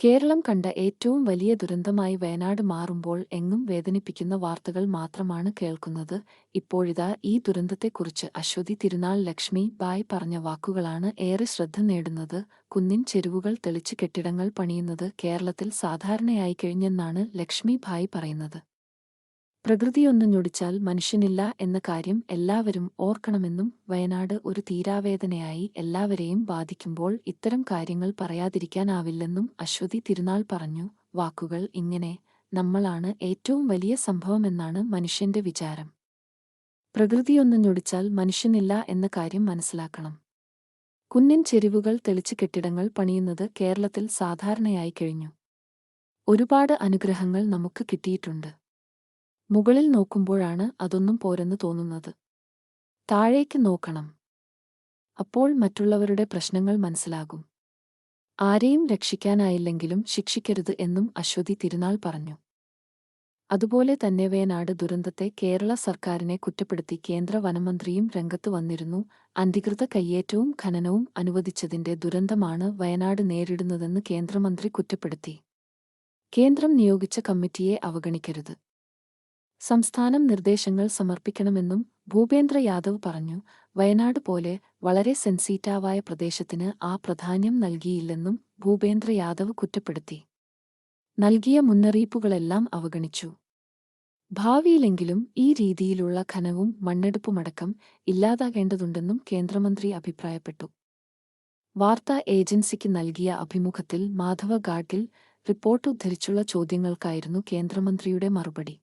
കേരളം കണ്ട ഏറ്റവും വലിയ ദുരന്തമായി വയനാട് മാറുമ്പോൾ എങ്ങും വേദനിപ്പിക്കുന്ന വാർത്തകൾ മാത്രമാണ് കേൾക്കുന്നത്. ഇപ്പോഴിതാ ഈ ദുരന്തത്തെക്കുറിച്ച് അശ്വതി തിരുനാൾ ലക്ഷ്മി ബായ് പറഞ്ഞ വാക്കുകളാണ് ഏറെ ശ്രദ്ധ നേടുന്നത്. കുന്നിൻ ചെരുവുകൾ തെളിച്ച് കെട്ടിടങ്ങൾ പണിയുന്നത് കേരളത്തിൽ സാധാരണയായി കഴിഞ്ഞെന്നാണ് ലക്ഷ്മി ഭായ് പറയുന്നത്. പ്രകൃതിയൊന്ന് ഞൊടിച്ചാൽ മനുഷ്യനില്ല എന്ന കാര്യം എല്ലാവരും ഓർക്കണമെന്നും വയനാട് ഒരു തീരാവേദനയായി എല്ലാവരെയും ബാധിക്കുമ്പോൾ ഇത്തരം കാര്യങ്ങൾ പറയാതിരിക്കാനാവില്ലെന്നും അശ്വതി തിരുനാൾ പറഞ്ഞു. വാക്കുകൾ ഇങ്ങനെ നമ്മളാണ് ഏറ്റവും വലിയ സംഭവമെന്നാണ് മനുഷ്യന്റെ വിചാരം. പ്രകൃതിയൊന്നും ഞൊടിച്ചാൽ മനുഷ്യനില്ല എന്ന കാര്യം മനസ്സിലാക്കണം. കുന്നിൻ ചെരിവുകൾ തെളിച്ച് കെട്ടിടങ്ങൾ പണിയുന്നത് കേരളത്തിൽ സാധാരണയായി കഴിഞ്ഞു. ഒരുപാട് അനുഗ്രഹങ്ങൾ നമുക്ക് കിട്ടിയിട്ടുണ്ട്. മുകളിൽ നോക്കുമ്പോഴാണ് അതൊന്നും പോരെന്ന് തോന്നുന്നത്. താഴേക്ക് നോക്കണം. അപ്പോൾ മറ്റുള്ളവരുടെ പ്രശ്നങ്ങൾ മനസ്സിലാകും. ആരെയും രക്ഷിക്കാനായില്ലെങ്കിലും ശിക്ഷിക്കരുത് എന്നും അശ്വതി തിരുനാൾ പറഞ്ഞു. അതുപോലെ തന്നെ വയനാട് ദുരന്തത്തെ കേരള സർക്കാരിനെ കുറ്റപ്പെടുത്തി കേന്ദ്ര വനമന്ത്രിയും രംഗത്ത് വന്നിരുന്നു. അനധികൃത കയ്യേറ്റവും ഖനനവും അനുവദിച്ചതിന്റെ ദുരന്തമാണ് വയനാട് നേരിടുന്നതെന്ന് കേന്ദ്രമന്ത്രി കുറ്റപ്പെടുത്തി. കേന്ദ്രം നിയോഗിച്ച കമ്മിറ്റിയെ അവഗണിക്കരുത്. സംസ്ഥാനം നിർദ്ദേശങ്ങൾ സമർപ്പിക്കണമെന്നും ഭൂപേന്ദ്ര യാദവ് പറഞ്ഞു. വയനാട് പോലെ വളരെ സെൻസിറ്റീവായ പ്രദേശത്തിന് ആ പ്രാധാന്യം നൽകിയില്ലെന്നും ഭൂപേന്ദ്ര യാദവ് കുറ്റപ്പെടുത്തി. നൽകിയ മുന്നറിയിപ്പുകളെല്ലാം അവഗണിച്ചു. ഭാവിയിലെങ്കിലും ഈ രീതിയിലുള്ള ഖനവും മണ്ണെടുപ്പുമടക്കം ഇല്ലാതാകേണ്ടതുണ്ടെന്നും കേന്ദ്രമന്ത്രി അഭിപ്രായപ്പെട്ടു. വാർത്താ ഏജൻസിക്ക് നൽകിയ അഭിമുഖത്തിൽ മാധവ ഗാഡ്ഗിൽ റിപ്പോർട്ട് ഉദ്ധരിച്ചുള്ള ചോദ്യങ്ങൾക്കായിരുന്നു കേന്ദ്രമന്ത്രിയുടെ മറുപടി.